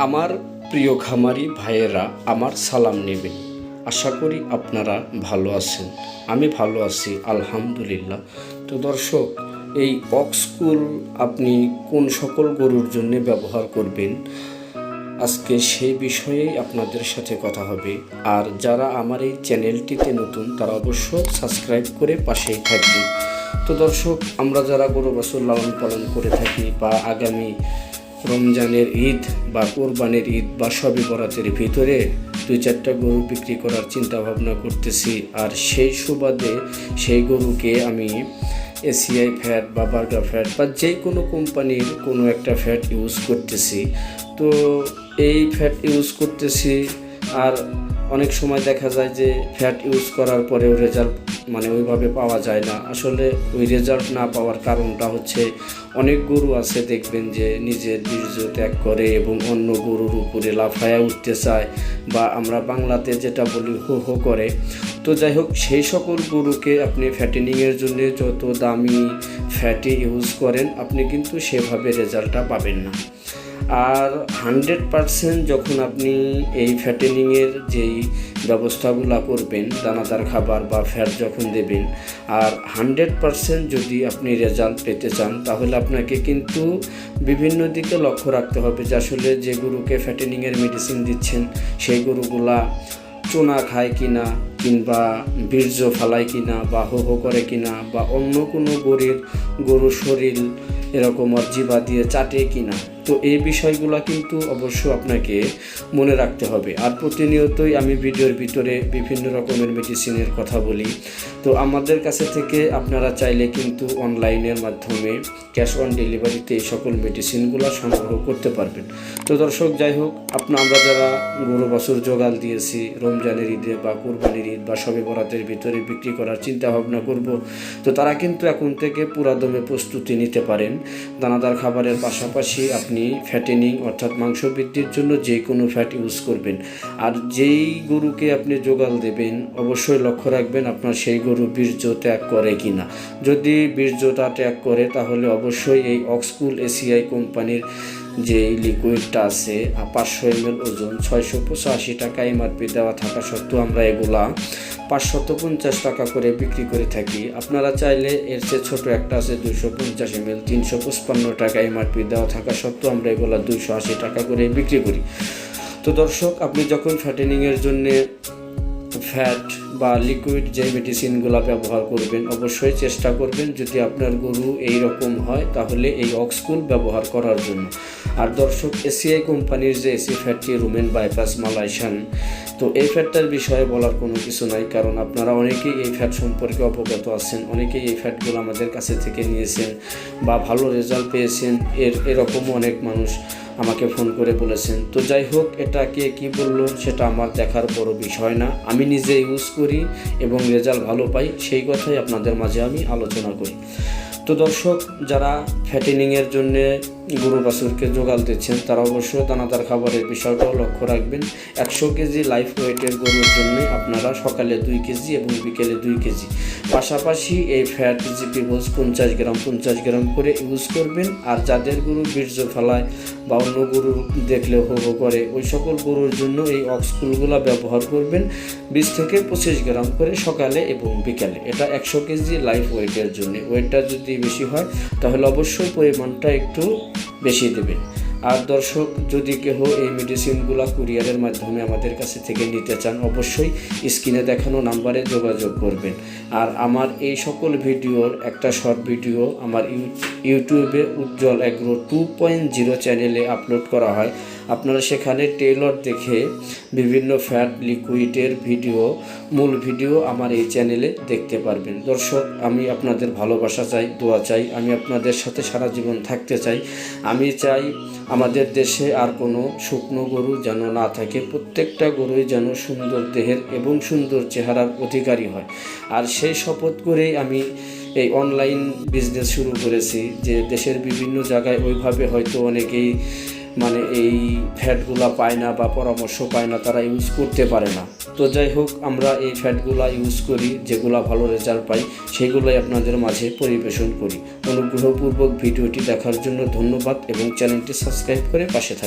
আমার প্রিয় খামারি ভাইয়েরা, আমার সালাম নেবেন। আশা করি আপনারা ভালো আছেন। আমি ভালো আছি, আলহামদুলিল্লাহ। তো দর্শক, এই অক্সকুল আপনি কোন সকল গরুর জন্য ব্যবহার করবেন? আজকে সেই বিষয়েই আপনাদের সাথে কথা হবে। আর যারা আমার এই চ্যানেলটিতে নতুন, তারা অবশ্য সাবস্ক্রাইব করে পাশেই থাকবেন। তো দর্শক, আমরা যারা গরু বছর লালন পালন করে থাকি বা আগামী রমজানের ঈদ বা কোরবানের ঈদ বা সবে বরাতের ভিতরে দুই চারটা গরু বিক্রি করার চিন্তা ভাবনা করতেছি। আর সেই সুবাদে সেই গরুকে আমি এসিআই ফ্যাট বা বার্গা ফ্যাট বা যে কোনো কোম্পানির কোনো একটা ফ্যাট ইউজ করতেছি। তো এই ফ্যাট ইউজ করতেছি আর অনেক সময় দেখা যায় যে ফ্যাট ইউজ করার পরেও রেজাল্ট মানে ওইভাবে পাওয়া যায় না। আসলে ওই রেজাল্ট না পাওয়ার কারণটা হচ্ছে অনেক গরু আছে দেখবেন যে নিজের বীর্য ত্যাগ করে এবং অন্য গরুর উপরে লাফায়া উঠতে চায় বা আমরা বাংলাতে যেটা বলি হো হো করে। তো যাই হোক, সেই সকল গরুকে আপনি ফ্যাটেনিংয়ের জন্য যত দামি ফ্যাটি ইউজ করেন, আপনি কিন্তু সেভাবে রেজাল্টটা পাবেন না। আর হান্ড্রেড পারসেন্ট যখন আপনি এই ফ্যাটেনিংয়ের যেই ব্যবস্থাগুলো করবেন, দানাদার খাবার বা ফ্যাট যখন দেবেন, আর হান্ড্রেড পারসেন্ট যদি আপনি রেজাল্ট পেতে চান, তাহলে আপনাকে কিন্তু বিভিন্ন দিকে লক্ষ্য রাখতে হবে যে আসলে যে গরুকে ফ্যাটেনিংয়ের মেডিসিন দিচ্ছেন, সেই গরুগুলা চোনা খায় কি না কিংবা বীর্য ফালায় কি না বা হো হো করে কিনা, বা অন্য কোনো গরুর গরুর শরীর এরকম আর জিবা দিয়ে চাটে কিনা। তো এই বিষয়গুলো কিন্তু অবশ্য আপনাকে মনে রাখতে হবে। আর প্রতিনিয়তই আমি ভিডিওর ভিতরে বিভিন্ন রকমের মেডিসিনের কথা বলি। তো আমাদের কাছে থেকে আপনারা চাইলে কিন্তু অনলাইনের মাধ্যমে ক্যাশ অন ডেলিভারিতে এই সকল মেডিসিনগুলো সংগ্রহ করতে পারবেন। তো দর্শক, যাই হোক, আপনা আমরা যারা গরু, বছর জোগাল দিয়েছি, রমজানের ঈদে বা কোরবানির ঈদ বা সবে বরাতের ভিতরে বিক্রি করার চিন্তা ভাবনা করব, তো তারা কিন্তু এখন থেকে পুরাদমে প্রস্তুতি নিতে পারেন। দানাদার খাবারের পাশাপাশি আপনি ফ্যাটেনিং অর্থাৎ মাংস বৃদ্ধির জন্য যে কোনো ফ্যাট ইউজ করবেন। আর যেই গরুকে আপনি জোগাল দেবেন, অবশ্যই লক্ষ্য রাখবেন আপনার সেই গরু বীর্য ত্যাগ করে কি না যদি বীর্যটা ত্যাগ করে, তাহলে অবশ্যই এই অক্সকুল এসিআই কোম্পানির যে লিকুইডটা আছে পাঁচশো এম এল ওজন, ছয়শো পঁচাশি টাকা এমআরপি দেওয়া থাকা সত্ত্বেও আমরা এগুলা পাঁচশত পঞ্চাশ টাকা করে বিক্রি করে থাকি। আপনারা চাইলে এর চেয়ে ছোটো একটা আছে দুশো পঞ্চাশ এম এল তিনশো পঁচপান্ন টাকা এমআরপি দেওয়া থাকা সত্ত্বেও আমরা এগুলা দুইশো আশি টাকা করে বিক্রি করি। তো দর্শক, আপনি যখন ফ্যাটেনিংয়ের জন্যে ফ্যাট বা লিকুইড যে মেডিসিনগুলো ব্যবহার করবেন, অবশ্যই চেষ্টা করবেন যদি আপনার গরু এই রকম হয় তাহলে এই অক্সকুল ব্যবহার করার জন্য। আর দর্শক এসিআই কোম্পানির যে এসি ফ্যাটটি রুমেন বাইপাস মালাইশান তো এই ফ্যাটটার বিষয়ে বলার কোনো কিছু নাই, কারণ আপনারা অনেকেই এই ফ্যাট সম্পর্কে অবগত আছেন, অনেকেই এই ফ্যাটগুলো আমাদের কাছে থেকে নিয়েছেন বা ভালো রেজাল্ট পেয়েছেন, এর, এরকম অনেক মানুষ আমাকে ফোন করে বলেছেন। তো যাই হোক, এটা কে কী বলল সেটা আমার দেখার বড় বিষয় না। আমি নিজে ইউজ করি এবং রেজাল্ট ভালো পাই, সেই কথাই আপনাদের মাঝে আমি আলোচনা করি। তো দর্শক, যারা ফ্যাটেনিংয়ের জন্য গরু বাছুরকে জোগাল দিচ্ছেন। তারা অবশ্যই দানাদার খাবারের বিষয়টাও লক্ষ্য রাখবেন। একশো কেজি লাইফ ওয়েটের গরুর জন্য আপনারা সকালে দুই কেজি এবং বিকেলে দুই কেজি। পাশাপাশি এই ফ্যাট জিপি বোঝ পঞ্চাশ গ্রাম পঞ্চাশ গ্রাম করে ইউজ করবেন। আর যাদের গরু বীর্য ফেলায় বা অন্য গরু দেখলে হো করে, ওই সকল গরুর জন্য এই অক্সকুলগুলো ব্যবহার করবেন। বিশ থেকে পঁচিশ গ্রাম করে সকালে এবং বিকালে। এটা একশো কেজি লাইফ ওয়েটের জন্য। ওয়েটটা যদি বেশি হয়, তাহলে অবশ্যই পরিমাণটা একটু বেশি দেবেন। আর দর্শক, যদি কেহ এই মেডিসিনগুলো কুরিয়ারের মাধ্যমে আমাদের কাছে থেকে নিতে চান, অবশ্যই স্ক্রিনে দেখানো নাম্বারে যোগাযোগ করবেন। আর আমার এই সকল ভিডিওর একটা শর্ট ভিডিও আমার ইউটিউবে Ujjwal agro two point zero চ্যানেলে আপলোড করা হয়। আপনারা সেখানে টেলর দেখে বিভিন্ন ফ্যাট লিকুইডের ভিডিও, মূল ভিডিও আমার এই চ্যানেলে দেখতে পারবেন। দর্শক, আমি আপনাদের ভালোবাসা চাই, দোয়া চাই, আমি আপনাদের সাথে সারা জীবন থাকতে চাই। আমি চাই আমাদের দেশে আর কোনো শুকনো গরু যেন না থাকে, প্রত্যেকটা গরুই যেন সুন্দর দেহের এবং সুন্দর চেহারার অধিকারী হয়। আর সেই শপথ করেই আমি এই অনলাইন বিজনেস শুরু করেছি যে দেশের বিভিন্ন জায়গায় ওইভাবে হয়তো অনেকেই মানে এই ফ্যাটগুলা পায় না বা পরামর্শ পায় না, তারা ইউজ করতে পারে না। তো যাই হোক, আমরা এই ফ্যাটগুলা ইউজ করি, যেগুলা ভালো রেজাল্ট পাই, সেগুলোই আপনাদের মাঝে পরিবেশন করি। অনুগ্রহপূর্বক ভিডিওটি দেখার জন্য ধন্যবাদ এবং চ্যানেলটি সাবস্ক্রাইব করে পাশে থাকবেন